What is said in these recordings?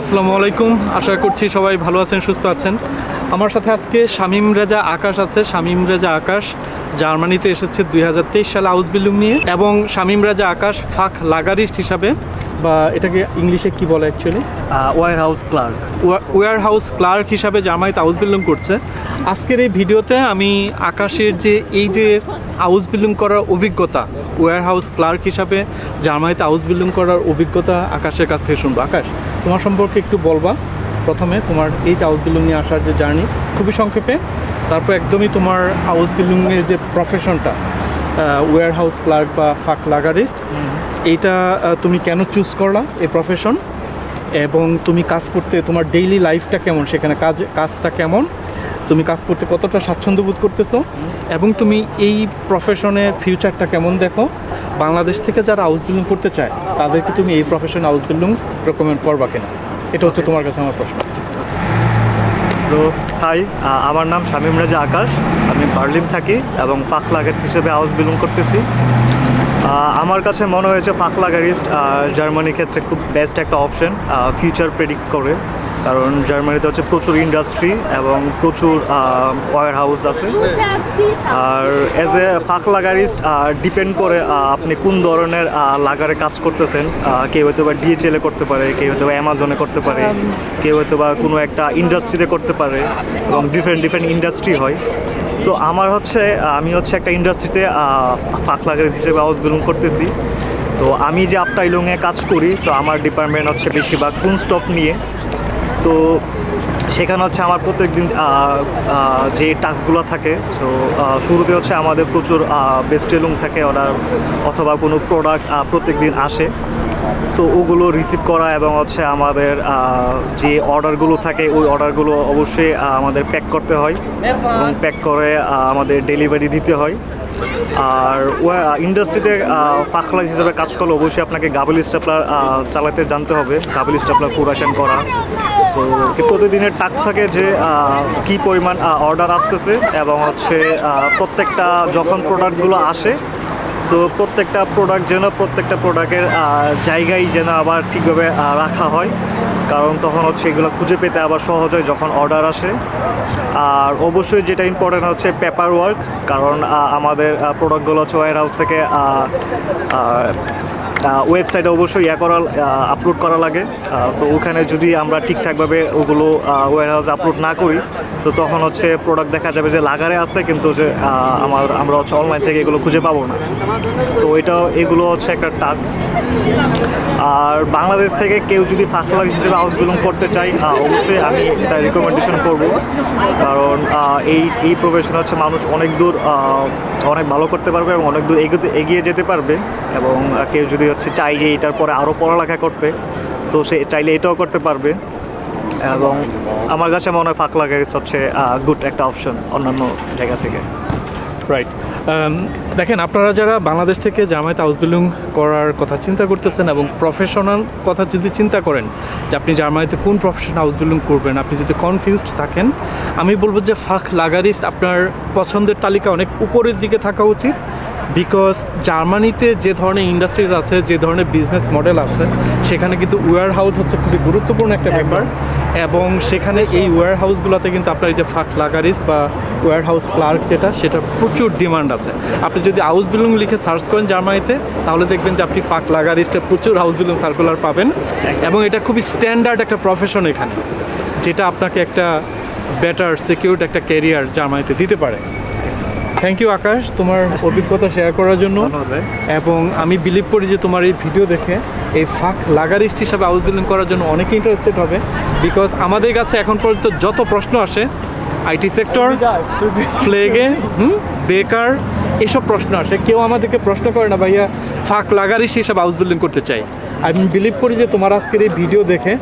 আসসালামু আলাইকুম। আশা করছি সবাই ভালো আছেন সুস্থ আছেন। আমার সাথে আজকে শামীম রেজা আকাশ আছে। শামীম রেজা আকাশ জার্মানিতে এসেছে দুই হাজার তেইশ সালে হাউস বিল্ডিং নিয়ে এবং শামীম রাজা আকাশ ফাঁক লাগারিস্ট হিসাবে বা এটাকে ইংলিশে কি বলে actually warehouse clerk warehouse clerk হিসাবে জার্মানিতে হাউস বিল্ডিং করছে। আজকের এই ভিডিওতে আমি আকাশের যে এই যে হাউস বিল্ডিং করার অভিজ্ঞতা ওয়ার হাউস ক্লার্ক হিসাবে জার্মানিতে হাউস বিল্ডিং করার অভিজ্ঞতা আকাশের কাছ থেকে শুনব। আকাশ তোমার সম্পর্কে একটু বলবা। প্রথমে তোমার এই হাউস বিল্ডিং নিয়ে আসার যে জার্নি খুবই সংক্ষেপে। তারপর একদমই তোমার হাউস বিল্ডিংয়ের যে প্রফেশনটা ওয়ার হাউস ক্লার্ক বা ফাঁক লাগারিস্ট এইটা তুমি কেন চুজ করলা এই প্রফেশন এবং তুমি কাজ করতে তোমার ডেইলি লাইফটা কেমন? সেখানে কাজ কাজটা কেমন? তুমি কাজ করতে কতটা স্বাচ্ছন্দ্য বোধ করতেছো? এবং তুমি এই প্রফেশনের ফিউচারটা কেমন দেখো? বাংলাদেশ থেকে যারা হাউস বিল্ডিং করতে চায়, তাদেরকে তুমি এই প্রফেশনে হাউস বিল্ডিং রেকমেন্ড করবা কিনা? এটা হচ্ছে তোমার কাছে আমার প্রশ্ন। তো হাই আমার নাম শামীম রাজা আকাশ। আমি বার্লিন থাকি এবং ফাঁক লাগারিস্ট হিসেবে হাউস বিলং করতেছি। আমার কাছে মনে হয়েছে ফাঁক লাগারিস্ট জার্মানির ক্ষেত্রে খুব বেস্ট একটা অপশন ফিউচার প্রেডিক্ট করে। কারণ জার্মানিতে হচ্ছে প্রচুর ইন্ডাস্ট্রি এবং প্রচুর ওয়ার হাউস আছে। আর অ্যাজ এ ফাঁক লাগারিস্ট ডিপেন্ড করে আপনি কোন ধরনের লাগারে কাজ করতেছেন কেউ হয়তো বা ডিএচএলে করতে পারে কেউ হয়তো বা অ্যামাজনে করতে পারে কেউ হয়তো বা কোনো একটা ইন্ডাস্ট্রিতে করতে পারে এবং ডিফারেন্ট ডিফারেন্ট ইন্ডাস্ট্রি হয়। তো আমার হচ্ছে আমি হচ্ছে একটা ইন্ডাস্ট্রিতে ফাঁক লাগারিস্ট হিসেবে হাউস বিলং করতেছি। তো আমি যে আপটাইলংয়ে কাজ করি তো আমার ডিপার্টমেন্ট হচ্ছে বেশিরভাগ কোন স্টক নিয়ে। তো সেখানে হচ্ছে আমার প্রত্যেক দিন যে টাস্কগুলো থাকে সো শুরুতে হচ্ছে আমাদের প্রচুর বেস্টেলুং থাকে অর্ডার অথবা কোনো প্রোডাক্ট প্রত্যেক দিন আসে। সো ওগুলো রিসিভ করা এবং হচ্ছে আমাদের যে অর্ডারগুলো থাকে, ওই অর্ডারগুলো অবশ্যই আমাদের প্যাক করতে হয় এবং প্যাক করে আমাদের ডেলিভারি দিতে হয়। আর ইন্ডাস্ট্রিতে ফাঁকলাইজ হিসেবে কাজ করলে অবশ্যই আপনাকে গাবেল স্টাপলার চালাতে জানতে হবে। গাবেল স্টাপলার প্রোডাকশন করা। তো প্রতিদিনের টাস্ক থাকে যে কি পরিমাণ অর্ডার আসতেছে এবং হচ্ছে প্রত্যেকটা যখন প্রোডাক্টগুলো আসে তো প্রত্যেকটা প্রোডাক্ট যেন প্রত্যেকটা প্রোডাক্টের জায়গায় যেন আবার ঠিকভাবে রাখা হয়। কারণ তখন হচ্ছে এগুলো খুঁজে পেতে আবার সহজ হয় যখন অর্ডার আসে। আর অবশ্যই যেটা ইম্পর্টেন্ট হচ্ছে পেপার ওয়ার্ক কারণ আমাদের প্রোডাক্টগুলো হচ্ছে ওয়ার হাউস থেকে ওয়েবসাইটে অবশ্যই ইয়া করা আপলোড করা লাগে। সো ওখানে যদি আমরা ঠিকঠাকভাবে ওগুলো ওয়ার হাউসে আপলোড না করি, তো তখন হচ্ছে প্রোডাক্ট দেখা যাবে যে লাগারে আছে, কিন্তু যে আমার, আমরা হচ্ছে অনলাইন থেকে এগুলো খুঁজে পাবো না। সো এটা, এগুলো হচ্ছে একটা টাস্ক আর বাংলাদেশ থেকে কেউ যদি ফাঁকলা হিসেবে হাউস করতে চাই অবশ্যই আমি এটা রিকমেন্ডেশন করব। কারণ এই এই প্রফেশন হচ্ছে মানুষ অনেক দূর অনেক ভালো করতে পারবে এবং অনেক দূর এগোতে, এগিয়ে যেতে পারবে এবং কেউ যদি হচ্ছে চাই যে এটার পরে আরও পড়ালেখা করতে সো সে চাইলে এটাও করতে পারবে। এবং আমার কাছে মনে হয় ফাঁকলা গ্যারেজ হচ্ছে গুড একটা অপশন অন্যান্য জায়গা থেকে। রাইট দেখেন, আপনারা যারা বাংলাদেশ থেকে জামায়াত হাউস বিল্ডিং করার কথা চিন্তা করতেছেন এবং প্রফেশনাল কথা যদি চিন্তা করেন যে আপনি জামায়াতে কোন প্রফেশন হাউস বিল্ডিং করবেন, আপনি যদি কনফিউজড থাকেন, আমি বলব যে ফাঁক লাগারিস্ট আপনার পছন্দের তালিকা অনেক উপরের দিকে থাকা উচিত। বিকজ জার্মানিতে যে ধরনের ইন্ডাস্ট্রিজ আছে যে ধরনের বিজনেস মডেল আছে সেখানে কিন্তু ওয়ার হাউস হচ্ছে খুবই গুরুত্বপূর্ণ একটা ব্যাপার। এবং সেখানে এই ওয়ার হাউসগুলোতে কিন্তু আপনার এই যে ফাঁক লাগারিস বা ওয়ার হাউস ক্লার্ক যেটা সেটা প্রচুর ডিমান্ড আছে। আপনি যদি হাউস বিল্ডিং লিখে সার্চ করেন জার্মানিতে তাহলে দেখবেন যে আপনি ফাক লাগারিস্টে প্রচুর হাউস বিল্ডিং সার্কুলার পাবেন। এবং এটা খুবই স্ট্যান্ডার্ড একটা প্রফেশন এখানে যেটা আপনাকে একটা বেটার সিকিউরড একটা ক্যারিয়ার জার্মানিতে দিতে পারে। থ্যাংক ইউ আকাশ তোমার অভিজ্ঞতা শেয়ার করার জন্য। এবং আমি বিলিভ করি যে তোমার এই ভিডিও দেখে এই ফাঁক লাগারিস্ট হিসাবে হাউস বিল্ডিং করার জন্য অনেকে ইন্টারেস্টেড হবে। বিকজ আমাদের কাছে এখন পর্যন্ত যত প্রশ্ন আসে আইটি সেক্টর ফ্লেগে হুম বেকার এসব প্রশ্ন আসে। কেউ আমাদেরকে প্রশ্ন করে না ভাইয়া ফাঁক লাগারিস্ট হিসাবে হাউস বিল্ডিং করতে চাই। আমি বিলিভ করি যে তোমার আজকের এই ভিডিও দেখে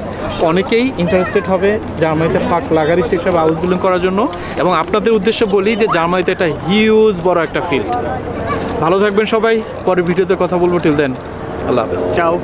অনেকেই ইন্টারেস্টেড হবে জার্মানিতে ফাঁক লাগারি সেসব হাউস বিল্ডিং করার জন্য। এবং আপনাদের উদ্দেশ্য বলি যে জার্মানিতে একটা হিউজ বড় একটা ফিল্ড ভালো থাকবেন সবাই পরে ভিডিওতে কথা বলব। টিল দেন আল্লাহ হাফেজ। চাও